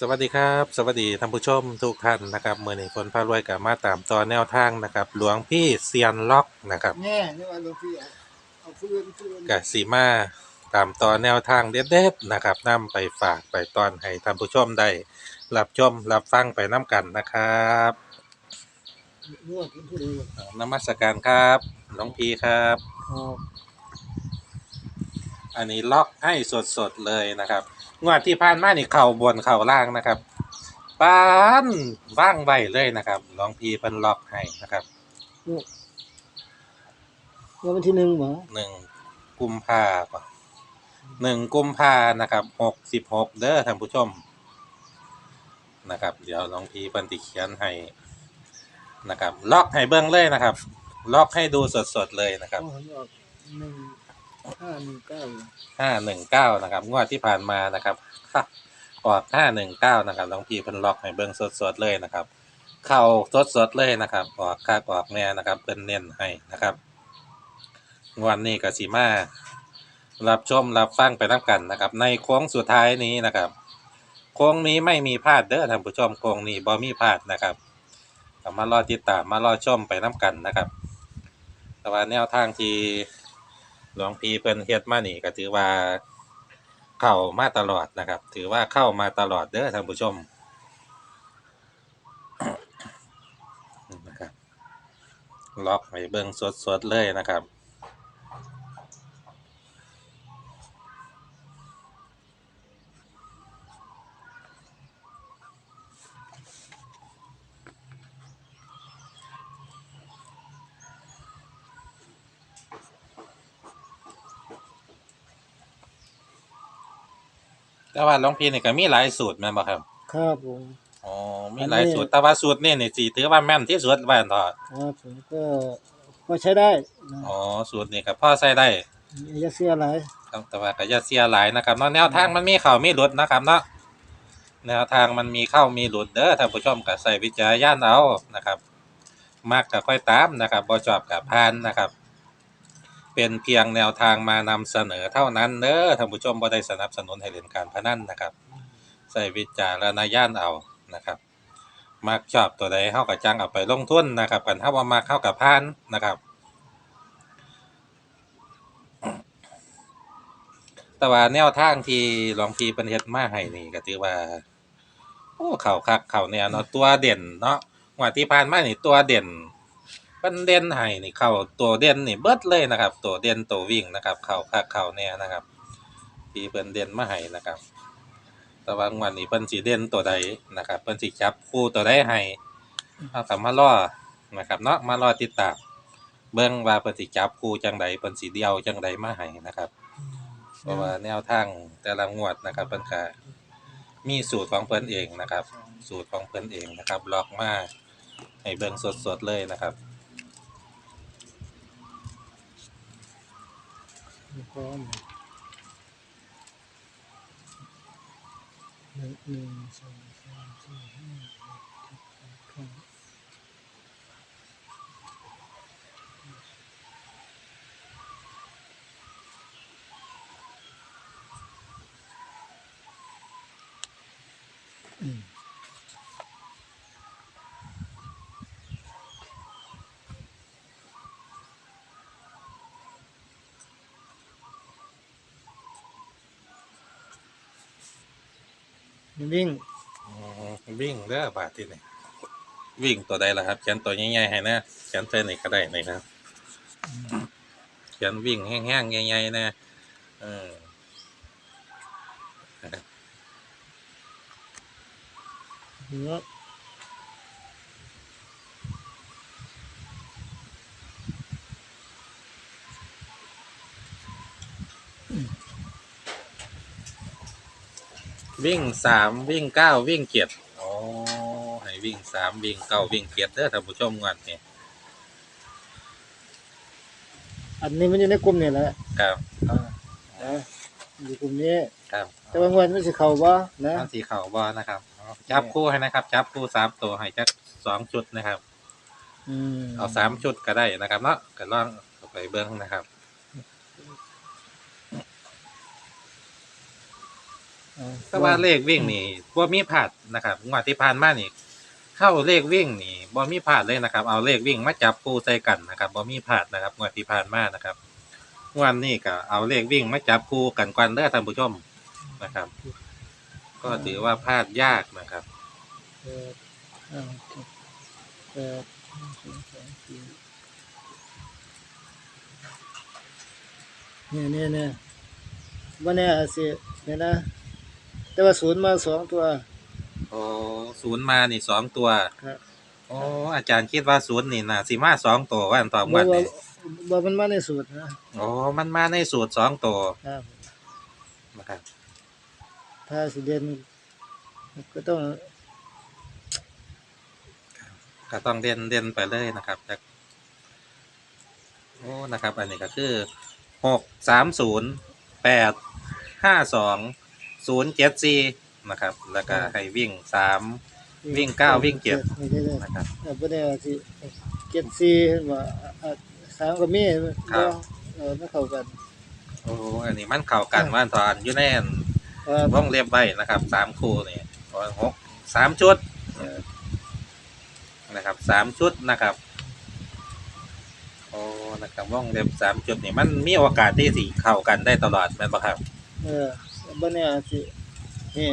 สวัสดีครับ สวัสดีท่านผู้ชมทุกท่านนะครับเมื่อนี้ฝนพารวยกับมาตามตอนแนวทางนะครับ หลวงพี่เซียนล็อกนะครับแง่นี่ว่าหลวงพี่เอาเอาฟืนฟืนกับสีมาตามตอนแนวทางเด็ดๆนะครับนํไปฝากไปตอนให้ท่านผู้ชมได้รับชมรับฟังไปน้กันนะครับนวดกินผู้เดียวนมัสการครับหลวงพี่ครับ ครับอันนี้ล็อกให้สดๆเลยนะครับ งวดที่ผ่านมานี่เข่าบนเข่าล่างนะครับปานว่างไว้เลยนะครับหลวงพี่เพิ่นล็อกให้นะครับแล้ววันที่หนึ่งหมอหนึ่งกุมภาพันธ์หนึ่งกุมภานะครับหกสิบหกเด้อท่านผู้ชมนะครับ เดี๋ยวหลวงพี่เพิ่นติเขียนให้นะครับ ล็อกให้เบื้องเลยนะครับ ล็อกให้ดูสดๆเลยนะครับอ๋อผมออกหนึ่ง ห้าหนึ่งเก้าห้าหนึ่งเก้านะครับงวดที่ผ่านมานะครับค่ะออกห้าหนึ่งเก้านะครับหลวงพีเพิ่นล็อกให้เบื้งสดๆเลยนะครับ เข้าสดๆเลยนะครับ ออกค่าออกแน่นะครับเพิ่นเน้นให้นะครับงวดนี้ก็สิมารับชมรับฟังไปน้ำกันนะครับ ในโค้งสุดท้ายนี้นะครับ โค้งนี้ไม่มีพลาดเด้อท่านผู้ชมโค้งนี้บ่มีพลาดนะครับมารอติดตามมารอชมไปน้ำกันนะครับ แต่ว่าแนวทางที่ หลวงพี่เพิ่นเฮ็ดมานี่ก็ถือว่าเข้ามาตลอดนะครับ ถือว่าเข้ามาตลอดเด้อท่านผู้ชมนะครับล็อกไว้เบิ่งสดๆเลยนะครับ แต่ว่าหลวงพี่นี่ก็มีหลายสูตรแม่นบ่ครับครับผม อ๋อมีหลายสูตรแต่ว่าสูตรนี่นี่สิถือว่าแม่นที่สุดว่าอันเถอะครับผมก็พอใช้ได้นะอ๋อสูตรนี่ก็พอใช้ได้อย่าเสียหลายครับแต่ว่าก็อย่าเสียหลายนะครับเนาะแนวทางมันมีเข้ามีหลุดนะครับเนาะแนวทางมันมีเข้ามีหลุดเด้อท่านผู้ชมก็ใส่วิจารณญาณเอานะครับมักก็ค่อยตามนะครับบ่ชอบก็ผ่านนะครับ เป็นเพียงแนวทางมานำเสนอเท่านั้นเด้อท่านผู้ชมบ่ได้สนับสนุนให้เล่นการพนันนะครับใส่วิจารณญาณเอานะครับ มักชอบตัวใดเฮาก็จังเอาไปลงทุนนะครับกันถ้าว่ามักเข้ากับพานนะครับ แต่ว่าแนวทางที่หลวงพี่เพิ่นเฮ็ดมาให้นี่ก็ถือว่า โอ้เข้าคักเข้าแนวเนาะตัวเด่นเนาะงวดที่ผ่านมานี่ตัวเด่น เพิ่นเด่นให้นี่เข้าตัวเด่นนี่เบิดเลยนะครับ ตัวเด่นตัววิ่งนะครับ เข้าคักเข้าแนวนะครับที่เพิ่นเด่นมาให้นะครับ แต่ว่างวดนี้เพิ่นสิเด่นตัวใดนะครับ เพิ่นสิจับคู่ตัวใดให้เฮาก็มารอนะครับเนาะมารอติดตามเบิ่งว่าเพิ่นสิจับคู่จังใดเพิ่นสิเดียวจังใดมาให้นะครับเพราะว่าแนวทางแต่ละงวดนะครับเพิ่นก็มีสูตรของเพิ่นเองนะครับ สูตรของเพิ่นเองนะครับล็อกมาให้เบิ่งสดๆเลยนะครับ พร้อมหนึ่งหนึ่งสองสามสี่ห้าหกเจ็ดแปดเก้า วิ่งอืมวิ่งเด้อบาดที่นี่วิ่งตัวใดล่ะครับเขียนตัวใหญ่ๆให้นะเขียนเส้นนี่ก็ได้นะครับเขียนวิ่งแห้งๆใหญ่ๆนะเออเนื้อ วิ่งสามวิ่งเก้าวิ่งเจ็ดโอ้ให้วิ่งสามวิ่งเก้าวิ่งเจ็ดเด้อท่านผู้ชมงวดนี้อันนี้มันอยู่ในกลุ่มนี่แหละครับอ่านะอยู่กลุ่มนี้ ครับแต่บางวันมันสิเข้าบ่นะอันสีขาวบอนะครับจับคู่ให้นะครับ จับคู่สามตัวให้จักสองชุดนะครับ อืมเอาสามชุดก็ได้นะครับเนาะก็ลองเอาไปเบิ้งนะครับ อ่า แต่ว่าเลขวิ่งนี่บ่มีพลาดนะครับงวดที่ผ่านมานี่ เข้าเลขวิ่งนี่บ่มีพลาดเลยนะครับ เอาเลขวิ่งมาจับคู่ใส่กันนะครับบ่มีพลาดนะครับงวดที่ผ่านมานะครับงวดนี้ก็เอาเลขวิ่งมาจับคู่กันก่อนเด้อท่านผู้ชมนะครับ ก็ถือว่าพลาดยากนะครับแปดห้าเจ็ดแปดหนึ่งสองสามสี่เนี่ยเนี่ยเนี่ยวันนี้อาจสิเนี่ยนะ แต่ว่าศูนย์มาสองตัว โอ้ศูนย์มานี่สองตัวครับ โอ้อาจารย์คิดว่าศูนย์นี่น่าสิมาสองตัวว่าอันต่องวดบ่นี่บ่มันมาในสูตรนะโอ้มันมาในสูตรสองตัวครับ นะครับ ถ้าสิเด่นก็ต้องก็ต้องเด่นเด่นไปเลยนะครับแต่โอ้นะครับ อันนี้ก็คือหกสามศูนย์แปดห้าสอง ศูนย์เจ็ดสี่นะครับ แล้วก็ให้วิ่งสามวิ่งเก้าวิ่งเจ็ดไม่ได้เลยนะครับแต่บ่ได้ว่าสิเจ็ดสี่ว่าอะสามก็มีครับเออไม่เข้ากันโอ้อันนี้มันเข่ากันว่านตอนอยู่แน่นครับว่องเรียบไว้นะครับสามคู่นี่หกสามชุดนะครับสามชุดนะครับโอ้นะครับว่องเรียบสามชุดนี่มันมีโอกาสที่สิเข้ากันได้ตลอดแม่นปะครับ เออ บ่แน่อาจสินี่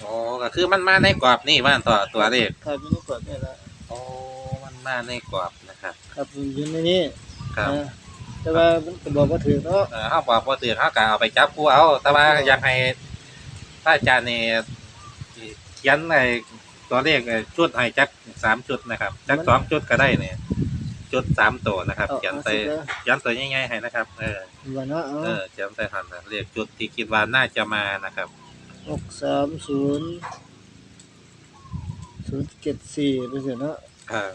โอ้ก็คือมันมาในกรอบนี่ว่านต่อตัวเลขครับอยู่ในกฎนี่ละโอ้มันมาในกรอบนะครับครับอยู่ในนี้ครับนะแต่ว่ามันก็บอกว่าถือเนาะเออเขาบอกว่าตื่นเขาก็เอาไปจับคู่เอา แต่ว่าอยากให้พระอาจารย์นี่เขียนในตัวเลขไอ้ชุดให้จักสามชุดนะครับจักสองชุดก็ได้เนี่ย ชุดสามตัวนะครับเอาเขียนเอาใส่สิเด้อเขียนตัวง่ายๆให้นะครับ เออว่าเนาะเอาเออเขียนใส่หันนะเลขจุดที่คิดว่าน่าจะมานะครับหกสามศูนย์ศูนย์เจ็ดสี่ไปเสียเนาะเออ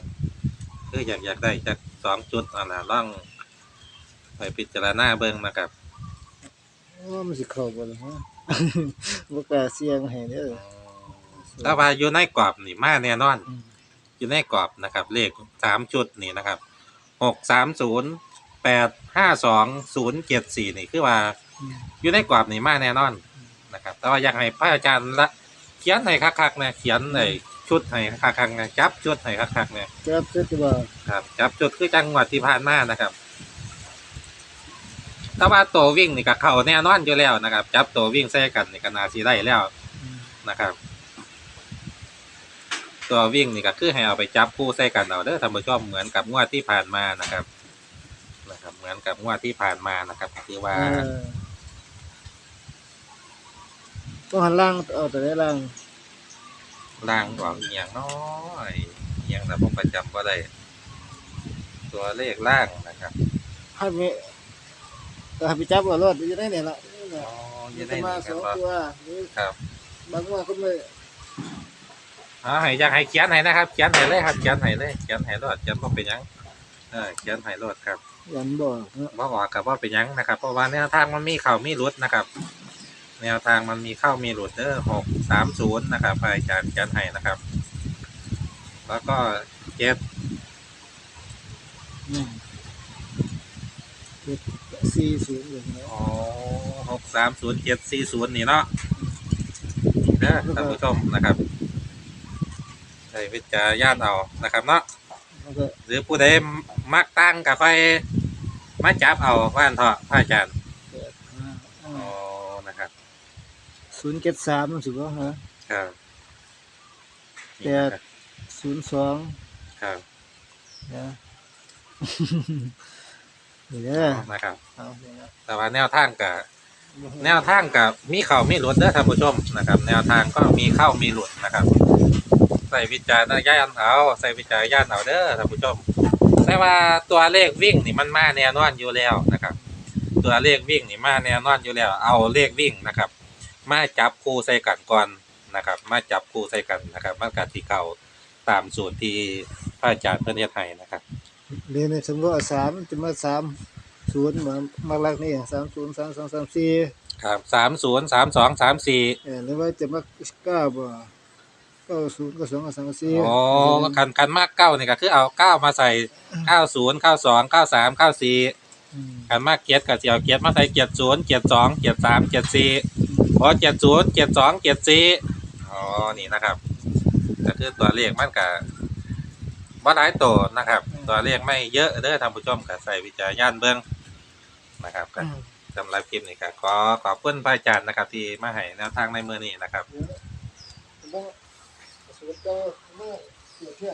คืออยากอยากได้จักสองจุดเอะนะล่องไปพิจารณาเบิ่งนะครับว่ามันสิเข้าบ่ล่ะฮะบ่กล้าเสี่ยงให้เด้อถ้าว่าอยู่ในกรอบนี่มาแน่นอน อืมอยู่ในกรอบนะครับ เลขสามชุดนี่นะครับหกสามศูนย์แปดห้าสองศูนย์เจ็ดสี่นี่คือว่าอืมอยู่ในกรอบนี่มาแน่นอนนะครับ แต่ว่าอยากให้พระอาจารย์ละเขียนให้คักๆนะเขียนในชุดให้คักๆนะจับชุดให้คักๆเนี่ยจับเสร็จบ่ครับ จับชุดคือจังหวัดที่ผ่านมานะครับแต่ว่าตัววิ่งนี่ก็เข้าแน่นอนอยู่แล้วนะครับ จับตัววิ่งใส่กันนี่ก็น่าสิได้แล้วอืมนะครับ ตัววิ่งนี่ก็คือให้เอาไปจับคู่ใส่กันเอาเด้อท่านผู้ชมเหมือนกับงวดที่ผ่านมานะครับนะครับ เหมือนกับงวดที่ผ่านมานะครับคือว่าเออต้องหันล่างเอาแต่ได้ล่างล่างออกอีหยังน้อยอีหยังแต่ผมประจำก็ได้ ตัวเลขล่างนะครับให้ไปก็ให้ไปจับเอารถอยู่ได้เนี่ยละนี่อ๋น่ะอมียังสได้มานี่สกัอนงว่าตัวหรือครับ บางว่าก็ไม่ อ๋อให้อยากให้เขียนให้นะครับ เขียนให้เลยครับ เขียนให้เลย เขียนให้รอดเขียนบ่เป็นหยัง เออ เขียนให้รอดครับยันบอกเนาะบ่ออกกับว่าเป็นหยังนะครับ เพราะว่าแนวทางมันมีเข้ามีหลุดนะครับ แนวทางมันมีเข้ามีหลุดเด้อหกสามศูนย์นะครับพระอาจารย์เขียนให้นะครับ แล้วก็เจ็ดอืมเจ็ดสี่ศูนย์อย่างเงี้ยอ๋อหกสามศูนย์เจ็ดสี่ศูนย์นี่เนาะเด้อท่านผู้ชมนะครับใช้วิจารณญาณเอานะครับเนาะแล้วก็หรือผู้ใดมักตั้งกับค่อยมาจับเอาว่านเถอะพระอาจารย์แปดห้าอ๋อนะครับศูนย์เจ็ดสามสิบว่าฮะครับแปดศูนย์สองครับนะนี่เด้อนะครับ เอาเนี่ยนะแต่ว่าแนวทางกับแนวทางกับมีเข้ามีหลุดเด้อท่านผู้ชมนะครับ แนวทางก็มีเข้ามีหลุดนะครับ ใส่วิจารณญาณเอาใส่วิจารณญาณเอาเด้อท่านผู้ชมแต่ว่าตัวเลขวิ่งนี่มันมาแน่นอนอยู่แล้วนะครับ ตัวเลขวิ่งนี่มาแน่นอนอยู่แล้ว เอาเลขวิ่งนะครับ มาจับคู่ใส่กันก่อนนะครับ มาจับคู่ใส่กันนะครับมันกัที่เก่าตามสูตรที่พระอาจารย์เพื่อนเฮ็ดให้นะครับเรียนในสมมติว่าสามจะมาสามศูนย์มามาลักนี่สามศูนย์สามสองสามสี่ครับสามศูนย์สามสองสามสี่เออหรือว่าจะมาเก้าบ่ เก้าศูนย์ก็สองก็สามก็สี่อ๋อคันคันมากเก้านี่ก็คือเอาเก้ามาใส่เก้าศูนย์เก้าสองเก้าสามเก้าสี่อืมคันมากเกียรติก็สิเอาเกียรติมาใส่เกียรติศูนย์เกียรติสองเกียรติสามเกียรติสี่อืมอ๋อเจ็ดศูนย์เจ็ดสองเจ็ดสี่อ๋อนี่นะครับก็คือตัวเลขมันกับว่าหลายตัวนะครับ ตัวเลขไม่เยอะเด้อท่านผู้ชมก็ใส่วิจารณญาณเบื้องนะครับก็อืมสำหรับคลิปนี้ก็ขอขอบคุณพระอาจารย์นะครับ ที่มาให้แนวทางในมือนี้นะครับ บ่สูตรเก่